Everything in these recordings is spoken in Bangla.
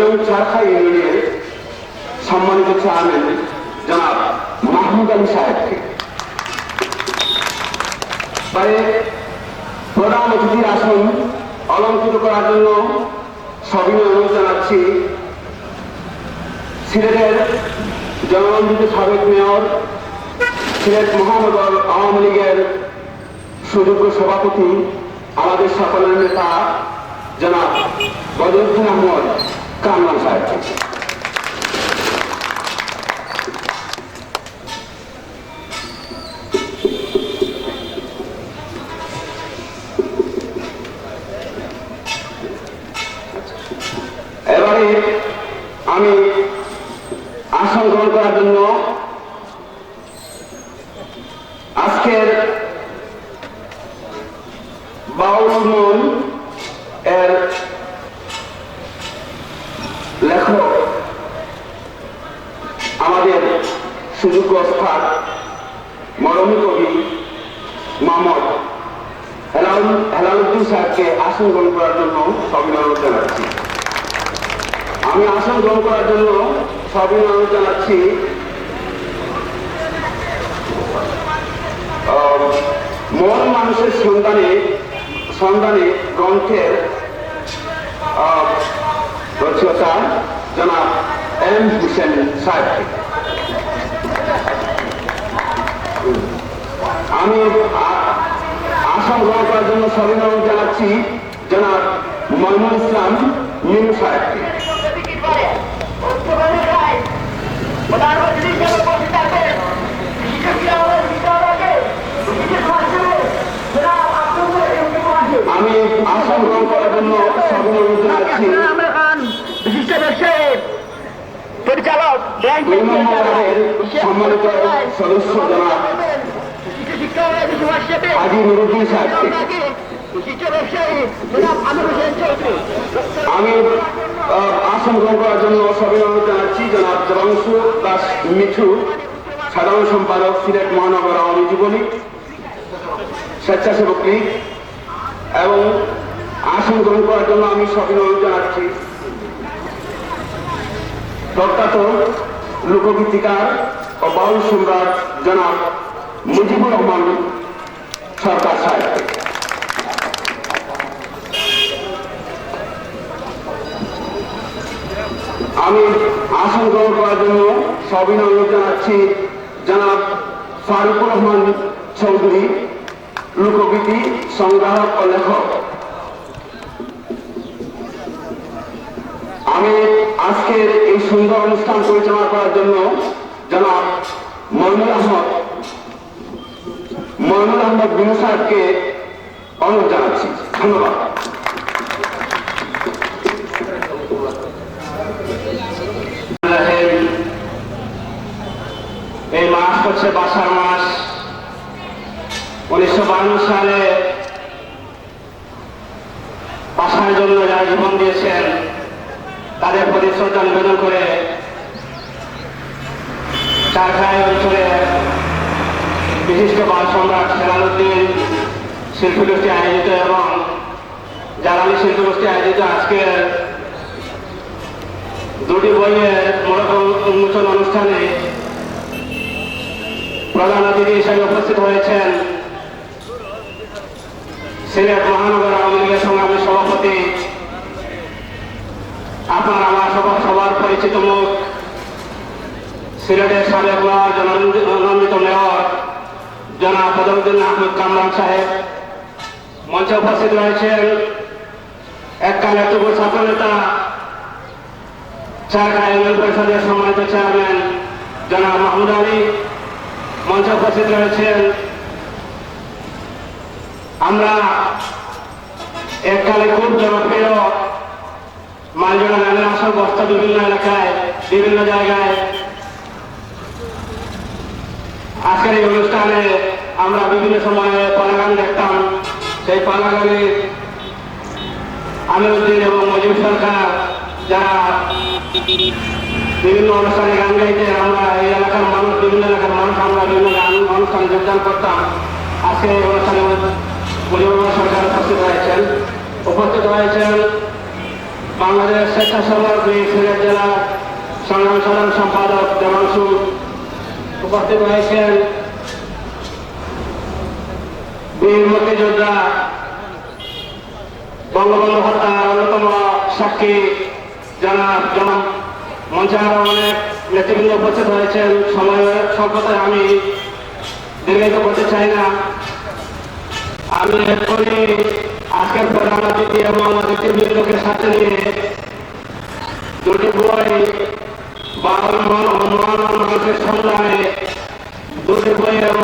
দৈরং চারখা ইউনিয়নের সম্মানিত চেয়ারম্যান জনাব মাহমুদ আলী সাহেবকে। পরে প্রধান অতিথির আসন অলঙ্কৃত করার জন্য সবিনয় অনুরোধ জানাচ্ছি। সিলেটের জননন্দিত সাবেক মেয়র, সিলেট মহানগর আওয়ামী লীগের সুযোগ্য সভাপতি, আমাদের সকলের নেতা, জনাব বদরুদ্দিন আহমদ। কামরান সাহেব। এবারে আমি আসন গ্রহণ করার জন্য আজকের বাউল এর লেখক আমাদের স্থান মরমী কবি মোহাম্মদ হেলাল হেলালুদ্দিন সাহেবকে আসন গ্রহণ করার জন্য সবিনয় জানাচ্ছি। আমি আসন গ্রহণ করার জন্য সবিনয় জানাচ্ছি মন মানুষের সন্ধানে সন্ধানে গ্রন্থের রচয়িতা জনাব এম হুসেন সাহেবকে। আমি আ- আসন গ্রহণ করার জন্য সবিনয় জানাচ্ছি জনাব মইনুল ইসলাম মিনু সাহেবকে আমি আসন গ্রহণ করার জন্য সবিনয় জানাচ্ছি। বিশিষ্ট ব্যবসায়ী পরিচালক সম্মানিত সদস্য জনাব আমি আসন গ্রহণ করার জন্য সবিনয় জানাচ্ছি জনাব দেবাংশু দাস মিঠু সাধারণ সম্পাদক সিলেট মহানগর আওয়ামী যুবলীগ স্বেচ্ছাসেবক লীগ এবং আসন গ্রহণ করার জন্য আমি সবিনয় জানাচ্ছি প্রখ্যাত লোকগীতিকার ও বাউল সম্রাট জনাব মুজিবুর রহমান, সরকার সাহেবকে আমি আসন গ্রহণ করার জন্য সবিনয় জানাচ্ছি জনাব ফারুকুর রহমান চৌধুরী, লোকগীতি সংগ্রাহক ও লেখক। আমি আজকের এই সুন্দর অনুষ্ঠান পরিচালনা করার জন্য জনাব মইনুল আহমদ মইনুল আহমদ বিনু সাহেবকে অনুরোধ জানাচ্ছি। ধন্যবাদ। এই মাস হচ্ছে বাসার মাস। উনিশশো সালে বাসার জন্য যারা জীবন দিয়েছেন, তাদের প্রতি শ্রদ্ধা নিবেদন করে চারখাই অঞ্চলে বিশিষ্ট বাল সম্রাট সেলালুদ্দিন শিল্পগোষ্ঠী আয়োজিত এবং জ্বালানি শিল্পগোষ্ঠী আয়োজিত আজকের দুটি বইয়ের মোড়ক উন্মোচন অনুষ্ঠানে প্রধান অতিথি হিসেবে উপস্থিত হয়েছেন সিলেট মহানগর আওয়ামী লীগের সংগ্রামী সভাপতি, আপনার আমার সবার সবার পরিচিত মুখ, সিলেটের সাবেক মেয়র জননন্দিত মেয়র জনাব বদরুদ্দিন আহমদ কামরান সাহেব মঞ্চে উপস্থিত রয়েছেন। এককালে যুব ছাত্র নেতা চারখা ইউনিয়ন পরিষদের সম্মানিত চেয়ারম্যান জনাব মাহমুদ আলী মঞ্চে উপস্থিত রয়েছেন। আমরা এককালে খুব জনপ্রিয় মালজোড়া নামের আসল বস্তা বিভিন্ন এলাকায়, বিভিন্ন জায়গায় আজকের এই অনুষ্ঠানে আমরা বিভিন্ন সময়ে পালাগান দেখতাম। সেই পালাগানে আমিরুদ্দিন এবং মজিব সরকার যারা বিভিন্ন অনুষ্ঠানে গান গাইতে আমরা এই এলাকার মানুষ, বিভিন্ন এলাকার মানুষ, আমরা বিভিন্ন গান অনুষ্ঠানে যোগদান করতাম। আজকে এই অনুষ্ঠানে মুজিবুর সরকার উপস্থিত হয়েছেন। উপস্থিত হয়েছেন বাংলাদেশ স্বেচ্ছাসেবক সিলেট জেলার সংগ্রাম সাধারণ সম্পাদক দেবাংশু উপস্থিত হয়েছেন বীর মুক্তিযোদ্ধা, বঙ্গবন্ধু হত্যার অন্যতম সাক্ষী যারা জন মঞ্চে আরও অনেক নেতৃবৃন্দ উপস্থিত হয়েছেন সময়ের স্বল্পতায় আমি দীর্ঘায়িত করতে চাই না। আমি এক্ষুনি আজকের প্রধান অতিথি এবং অতিথিবৃন্দকে সাথে নিয়ে দুটি বই বাউল মন ও সন্ধানে দুটি বইয়ের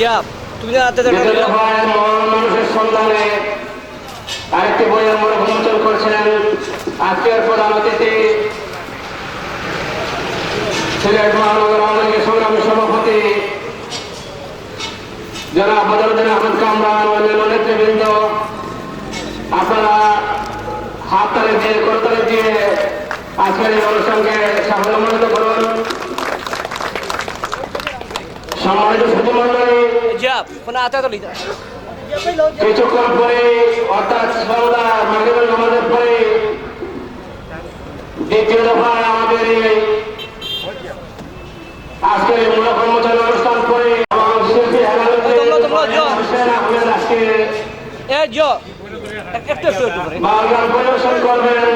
জিয়াব তুমি মানুষের সন্ধানে। আরেকটি বইয়ের মূল উন্মোচন করছেন আজকের প্রধান অতিথি। সিলেট মহানগর আওয়ামী লীগের সংগ্রামী সভাপতি, জনাব বদরুদ্দিন আহমেদ কামরান, অন্যান্য নেতৃবৃন্দ। আপনারা হাত তালে দিয়ে করতালে দিয়ে আজকের এই অনুষ্ঠানকে সাফল্যমণ্ডিত করুন। সম্মানিত কিছুক্ষণ পরে অর্থাৎ সন্ধ্যা মাগরিবের নামাজের পরে দ্বিতীয় দফায় আমাদের এই আজকের এই মূল কর্মচারী অনুষ্ঠান করে এবং শিল্পী আহমেদ আজকে একটু একটু পরিবেশন করবেন।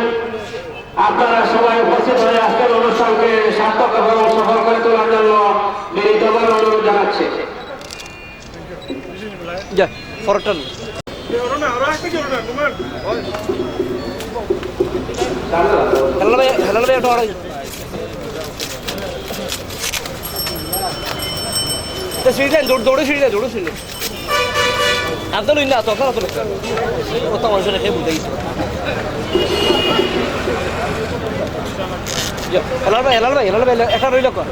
আপনারা সবাই উপস্থিত হয়ে আজকের অনুষ্ঠানকে সার্থক এবং সফল করে তোলার জন্য বিনীতভাবে অনুরোধ জানাচ্ছি। হেলাল ভাই তো সিঁড়ি দৌড়, দৌড়ে সিঁড়ি দৌড়ে সিঁড়ি আনতে লই না তখন তো কত মানুষ রেখে বুঝাই কর।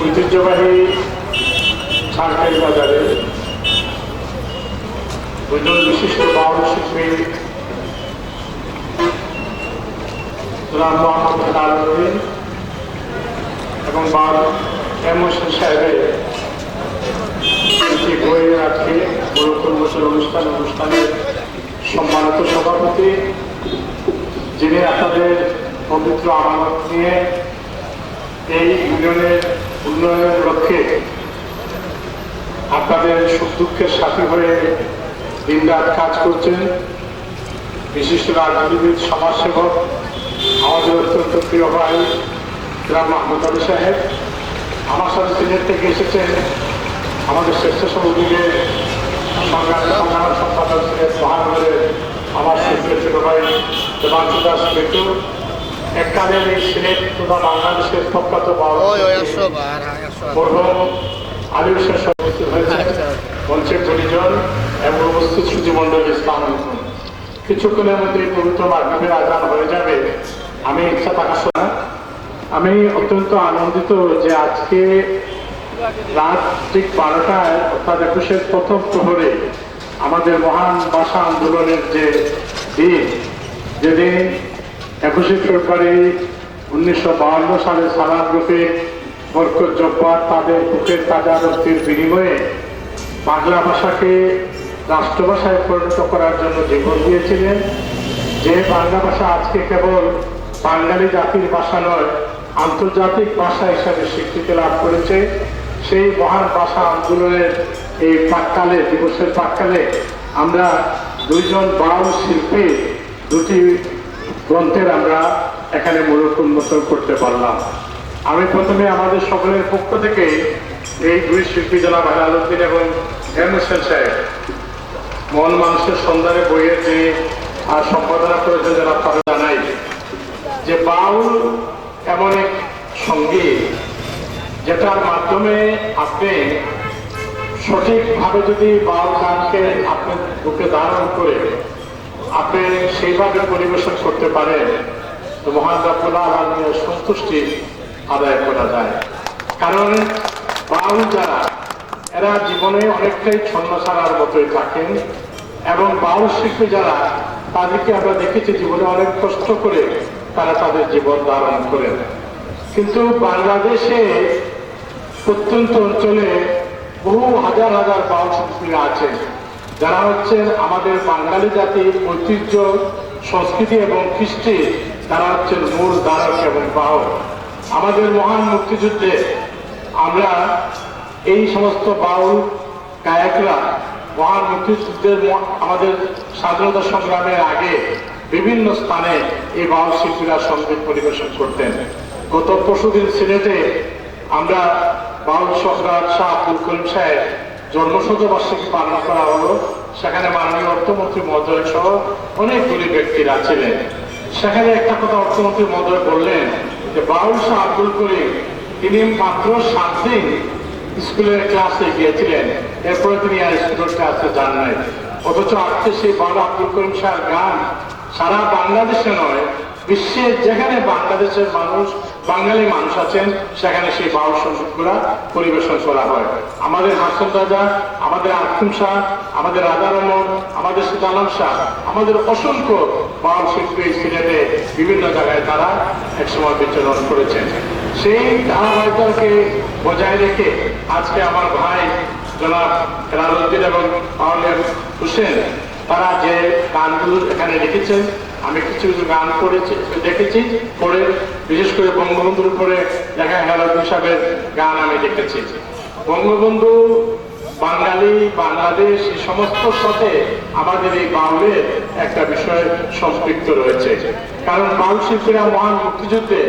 ঐতিহ্যবাহী সরকারি বাজারে বিশিষ্ট বাউল শিল্পী জনাব মোহাম্মদ হেলালুদ্দিন এবং বাউল এম হোসেন সাহেবের একটি বইয়ের আজকে গুরুত্ব বছর অনুষ্ঠান, অনুষ্ঠানের সম্মানিত সভাপতি, যিনি আপনাদের পবিত্র আমানত নিয়ে এই ইউনিয়নের উন্নয়নের লক্ষ্যে আপনাদের সুখ দুঃখের সাথী হয়ে দিনরাত কাজ করছেন। বিশিষ্ট রাজনীতিবিদ, সমাজসেবক আমাদের অত্যন্ত প্রিয় ভাই গ্রাম মাহমুদ আলী সাহেব। আমার সাথে সিলেট থেকে এসেছেন আমাদের স্বেচ্ছাসেবক লীগের সংগ্রাম সম্পাদক সিলেট মহানগরের আমার ছোট ভাই দেবাংশু দাস বেটু। এককালের এই সিলেট তথা বাংলাদেশের প্রখ্যাত আলিম হয়েছে মঞ্চে পরিজন এবং উপস্থিত সুজিমণ্ডল ইসলাম। কিছুক্ষণের মধ্যে পবিত্র মাধ্যমের আজান হয়ে যাবে। আমি ইচ্ছা থাকা আমি অত্যন্ত আনন্দিত যে আজকে রাত ঠিক বারোটায়, অর্থাৎ একুশের প্রথম প্রহরে আমাদের মহান ভাষা আন্দোলনের যে দিন, যেদিন একুশে ফেব্রুয়ারি উনিশশো বাহান্ন সালে সালাদ রূপে বরকত জব্বার তাদের বুকের তাজা রক্তির বিনিময়ে বাংলা ভাষাকে রাষ্ট্রভাষায় পরিণত করার জন্য জীবন দিয়েছিলেন। যে বাংলা ভাষা আজকে কেবল বাঙালি জাতির ভাষা নয়, আন্তর্জাতিক ভাষা হিসাবে স্বীকৃতি লাভ করেছে। সেই মহান ভাষা আন্দোলনের এই পাককালে দিবসের পাককালে আমরা দুইজন বাউল শিল্পী, দুটি গ্রন্থের আমরা এখানে মূলত উন্মোচন করতে পারলাম। আমি প্রথমে আমাদের সকলের পক্ষ থেকে এই দুই শিল্পী জনাব আলাউদ্দিন এবং এম হোসেন সাহেব, মন মানুষের সন্ধানে বইয়ের যে আর সম্পাদনা করেছেন যারা যে বাউল এমন এক সংগীত যেটার মাধ্যমে আপনি সঠিকভাবে যদি বাউল গানকে আপনি বুকে ধারণ করে আপনি সেইভাবে পরিবেশন করতে পারেন, তো মহান সন্তুষ্টি আদায় করা যায়। কারণ বাউল যারা, এরা জীবনে অনেকটাই ছন্ন ছাড়ার মতোই থাকেন এবং বাউল শিল্পী যারা, তাদেরকে আমরা দেখেছি জীবনে অনেক কষ্ট করে তারা তাদের জীবন ধারণ করেন কিন্তু বাংলাদেশে প্রত্যন্ত অঞ্চলে বহু হাজার হাজার বাউল শিল্পীরা আছেন যারা হচ্ছেন আমাদের বাঙালি জাতির ঐতিহ্য, সংস্কৃতি এবং কৃষ্টি, তারা হচ্ছেন মূল ধারক এবং বাহক আমাদের মহান মুক্তিযুদ্ধে আমরা এই সমস্ত বাউল গায়করা মহান মুক্তিযুদ্ধের আমাদের স্বাধীনতা সংগ্রামের আগে বিভিন্ন স্থানে এই বাউল শিল্পীরা সংগীত পরিবেশন করতেন। গত পরশুদিন সিলেটে আমরা বাউল সম্রাট শাহ আব্দুল করিম সাহেব জন্মশতবার্ষিকী পালন করা হলো। সেখানে মাননীয় অর্থমন্ত্রী মহোদয় সহ অনেকগুলি ব্যক্তিরা ছিলেন। সেখানে একটা কথা অর্থমন্ত্রী মহোদয় বললেন যে, বাউল শাহ আব্দুল করিম, তিনি মাত্র সাত দিন স্কুলের ক্লাসে গিয়েছিলেন। এরপরে তিনি আর স্কুলের ক্লাসে যান নাই। অথচ আজকে সেই বাউল আব্দুল করিম শাহের গান সারা বাংলাদেশে নয় বিশ্বের যেখানে বাংলাদেশের মানুষ, বাঙালি মানুষ আছেন, সেখানে সেই বাউল সঙ্গীতগুলা পরিবেশন করা হয়। আমাদের হাসন রাজা আমাদের আকুম শাহ, আমাদের রাজা রহমান আমাদের সুদানম শাহ, আমাদের অসংখ্য বাউল শিল্পী সিলেটে বিভিন্ন জায়গায় তারা একসময় বিচরণ করেছেন। সেই ধারাবাহিকতাকে বজায় রেখে আজকে আমার ভাই জনাব হেলালুদ্দিন এবং মাওলানা হোসেন তারা যে গানগুলো এখানে লিখেছেন, আমি কিছু কিছু গান করেছি দেখেছি, পড়ে, বিশেষ করে বঙ্গবন্ধুর উপরে লেখা হেলালুদ্দিন সাহেবের গান আমি দেখেছি। বঙ্গবন্ধু, বাঙালি, বাংলাদেশ সমস্ত সাথে আমাদের এই বাউলের একটা বিষয় সম্পৃক্ত রয়েছে। কারণ বাউল শিল্পীরা মহান মুক্তিযুদ্ধে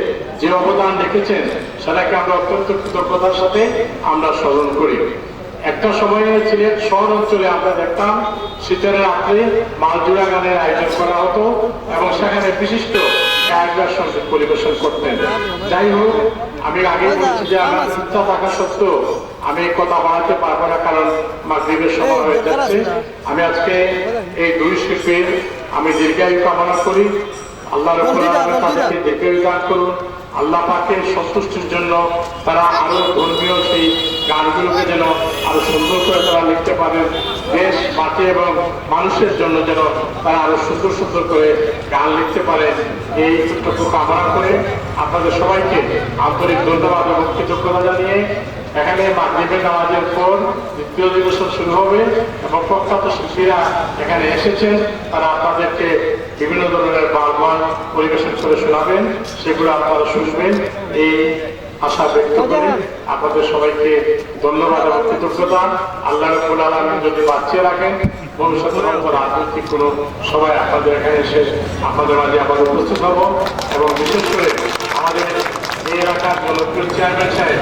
যে অবদান রেখেছেন, সেটাকে আমরা অত্যন্ত কৃতজ্ঞতার সাথে আমরা স্মরণ করি। একটা সময়ে সিলেট শহর অঞ্চলে আমরা দেখতাম শীতের রাত্রে মালজোড়া গানের আয়োজন করা হতো এবং সেখানে বিশিষ্ট গায়করা সংগীত পরিবেশন করতেন। যাই হোক আমি আগে বলছি যে আমার ইচ্ছা থাকা সত্ত্বেও আমি কথা বাড়াতে পারব না কারণ মাগরীবের সময় হয়ে যাচ্ছে। আমি আজকে এই দুই শিল্পীর আমি দীর্ঘায়ু কামনা করি। আল্লাহ তাদেরকে দীর্ঘায়ু দান করুন। আল্লাহ পাকের সন্তুষ্টির জন্য তারা আরও ধর্মীয় সেই গানগুলোকে যেন আরও সুন্দর করে তারা লিখতে পারেন। দেশ, মাটি এবং মানুষের জন্য যেন তারা আরও সুন্দর সুন্দর করে গান লিখতে পারে। এই টুকু কামনা করে আপনাদের সবাইকে আন্তরিক ধন্যবাদ এবং কৃতজ্ঞতা জানিয়ে এখানে মাগরিবের নামাজের পর দ্বিতীয় দিবসন শুরু হবে এবং প্রখ্যাত শিল্পীরা এখানে এসেছেন। তারা আপনাদেরকে বিভিন্ন ধরনের বারবার পরিবেশন করে শোনাবেন। সেগুলো আপনারা শুনবেন। এই আশা ব্যক্ত করি আপনাদের সবাইকে ধন্যবাদ এবং কৃতজ্ঞতা। আল্লাহ রবুল আলমিন যদি বাঁচিয়ে রাখেন ভবিষ্যতে রাজনৈতিক কোনো সবাই আপনাদের এখানে এসে আপনাদের মাঝে আবার উপস্থিত হব এবং বিশেষ করে আমাদের এই এলাকার জনপ্রিয় চেয়ারম্যান সাহেব